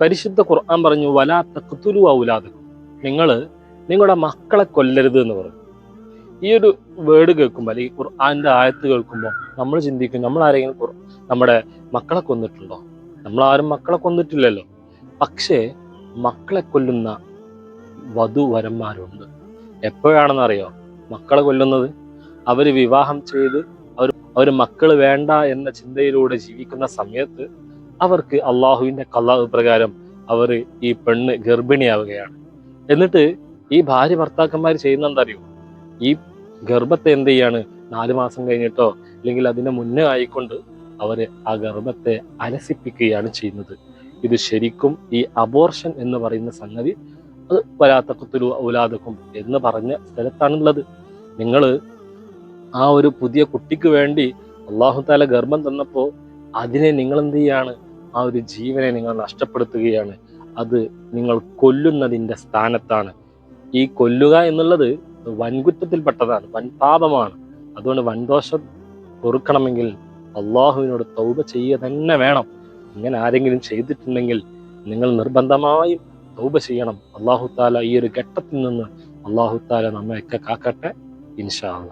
പരിശുദ്ധ ഖുർആൻ പറഞ്ഞു വലാ തഖ്തുലു ഔലാദക്കും. നിങ്ങൾ നിങ്ങളുടെ മക്കളെ കൊല്ലരുത് എന്ന് പറഞ്ഞു ഈ ഒരു വേർഡ് കേൾക്കുമ്പോൾ അല്ലെങ്കിൽ ഖുർആാന്റെ ആയത്ത് കേൾക്കുമ്പോൾ നമ്മൾ ചിന്തിക്കും നമ്മൾ ആരെങ്കിലും നമ്മുടെ മക്കളെ കൊന്നിട്ടുണ്ടോ? നമ്മൾ ആരും മക്കളെ കൊന്നിട്ടില്ലല്ലോ. പക്ഷേ മക്കളെ കൊല്ലുന്ന വധുവരന്മാരുണ്ട്. എപ്പോഴാണെന്നറിയോ? മക്കളെ കൊല്ലുന്നത്. അവർ വിവാഹം ചെയ്ത് അവർ അവർ മക്കൾ വേണ്ട എന്ന ചിന്തയിലൂടെ ജീവിക്കുന്ന സമയത്ത് അവർക്ക് അള്ളാഹുവിന്റെ കള്ളാവ് പ്രകാരം അവർ ഈ പെണ്ണ് ഗർഭിണിയാവുകയാണ്. എന്നിട്ട് ഈ ഭാര്യ ഭർത്താക്കന്മാർ ചെയ്യുന്ന എന്താ അറിയോ ഈ ഗർഭത്തെ എന്ത് ചെയ്യാണ്? നാല് മാസം കഴിഞ്ഞിട്ടോ അല്ലെങ്കിൽ അതിന് മുന്നേ ആയിക്കൊണ്ട് അവർ ആ ഗർഭത്തെ അലസിപ്പിക്കുകയാണ് ചെയ്യുന്നത്. ഇത് ശരിക്കും ഈ അബോർഷൻ എന്ന് പറയുന്ന സംഗതി അത് വരാത്തക്കത്തിലു ഔലാദക്കും എന്ന് പറഞ്ഞ സ്ഥലത്താണുള്ളത്. നിങ്ങൾ ആ ഒരു പുതിയ കുട്ടിക്ക് വേണ്ടി അള്ളാഹു താല ഗർഭം തന്നപ്പോൾ അതിനെ നിങ്ങൾ എന്ത് ചെയ്യാണ്? ആ ഒരു ജീവനെ നിങ്ങൾ നഷ്ടപ്പെടുത്തുകയാണ്. അത് നിങ്ങൾ കൊല്ലുന്നതിന്റെ സ്ഥാനത്താണ്. ഈ കൊല്ലുക എന്നുള്ളത് വൻകുറ്റത്തിൽപ്പെട്ടതാണ് വൻ പാപമാണ്. അതുകൊണ്ട് വൻദോഷം പൊറുക്കണമെങ്കിൽ അള്ളാഹുവിനോട് തൗബ ചെയ്യുക തന്നെ വേണം. ഇങ്ങനെ ആരെങ്കിലും ചെയ്തിട്ടുണ്ടെങ്കിൽ നിങ്ങൾ നിർബന്ധമായും തൗബ ചെയ്യണം. അള്ളാഹു താല ഈ ഒരു ഘട്ടത്തിൽ നിന്ന് അള്ളാഹു താല നമ്മയൊക്കെ കാക്കട്ടെ ഇൻഷാ